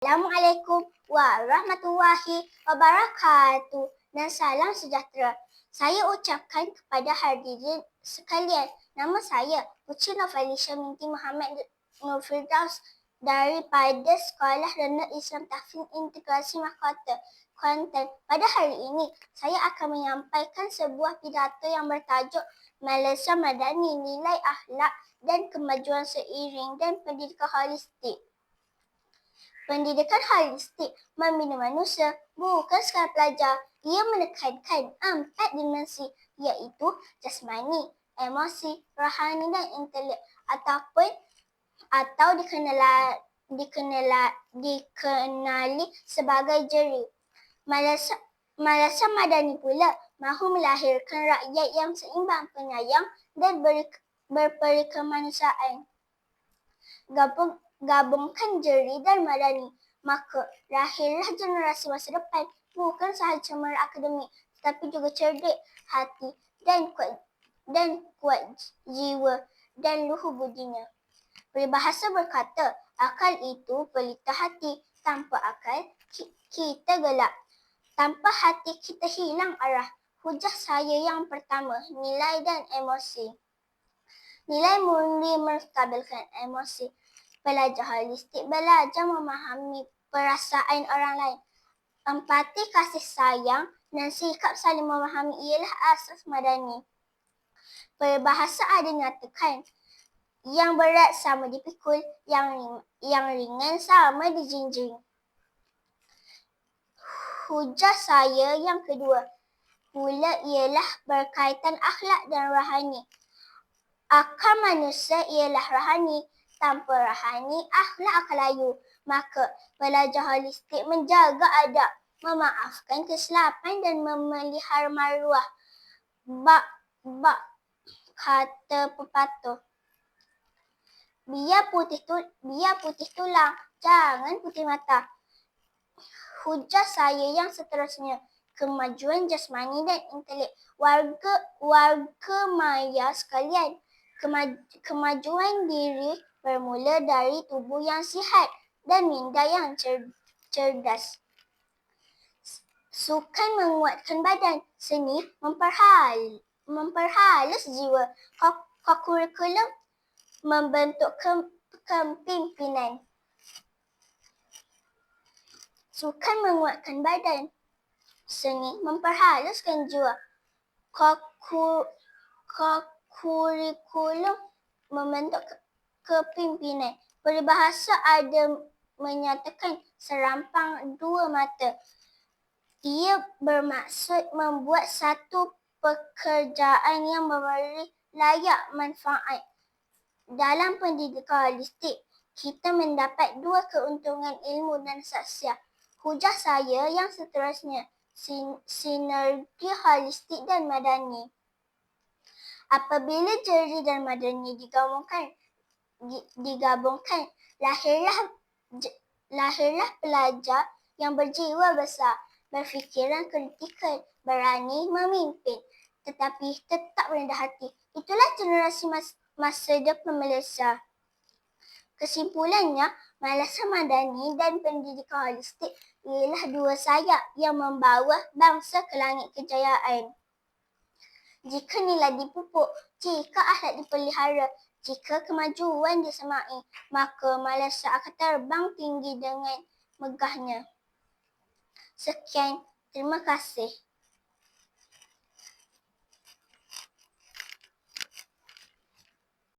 Assalamualaikum warahmatullahi wabarakatuh dan salam sejahtera. Saya ucapkan kepada hadirin sekalian, nama saya Putri Nofalisha Minti Muhammad Nur Firdaus daripada Sekolah Rendah Islam Tahfiz Integrasi Mahkota Kuantan. Pada hari ini, saya akan menyampaikan sebuah pidato yang bertajuk Malaysia Madani Nilai Akhlak dan Kemajuan Seiring dan Pendidikan Holistik. Pendidikan holistik membina manusia bukan sekadar pelajar. Ia menekankan empat dimensi iaitu jasmani, emosi, rohani dan intelek ataupun atau dikenali dikenali dikenali sebagai jeri. Malaysia Malaysia Madani pula mahu melahirkan rakyat yang seimbang, penyayang dan ber, berperikemanusiaan. Gabung gabungkan jeri dan madani, maka lahirlah generasi masa depan bukan sahaja merah akademik tetapi juga cerdik hati dan kuat dan kuat jiwa dan luhur budinya. Peribahasa berkata, akal itu pelita hati, tanpa akal kita gelap. Tanpa hati kita hilang arah. Hujah saya yang pertama, nilai dan emosi. Nilai murni menstabilkan emosi belajar holistik, belajar memahami perasaan orang lain. Empati, kasih sayang dan sikap saling memahami ialah asas madani. Peribahasa ada nyatakan, yang berat sama dipikul, yang yang ringan sama dijinjing. Hujah saya yang kedua pula ialah berkaitan akhlak dan rohani. Akal manusia ialah rohani, tanpa rohani, akhlak akan layu. Maka belajar holistik menjaga adab, memaafkan kesilapan dan memelihara maruah. Bak, bak, kata pepatah. Biar putih tu, biar putih tulang, jangan putih mata. Hujah saya yang seterusnya, kemajuan jasmani dan intelek. Warga warga maya sekalian, kemajuan diri bermula dari tubuh yang sihat dan minda yang cer cerdas. Sukan menguatkan badan, seni memperhal memperhalus jiwa. Kurikulum membentuk ke kepimpinan. Sukan menguatkan badan, seni memperhaluskan jiwa. Kurikulum membentuk kepimpinan. Peribahasa ada menyatakan serampang dua mata. Ia bermaksud membuat satu pekerjaan yang memberi layak manfaat. Dalam pendidikan holistik, kita mendapat dua keuntungan ilmu dan saksiah. Hujah saya yang seterusnya, sin sinergi holistik dan madani. Apabila jeri dan madani digabungkan, digabungkan lahirlah lahirlah pelajar yang berjiwa besar berfikiran kritikal berani memimpin tetapi tetap rendah hati. Itulah generasi mas, masa depan Malaysia kesimpulannya Malaysia Madani dan pendidikan holistik ialah dua sayap yang membawa bangsa ke langit kejayaan. Jika nilai dipupuk jika akhlak dipelihara jika kemajuan disemai, maka Malaysia akan terbang tinggi dengan megahnya. Sekian, terima kasih.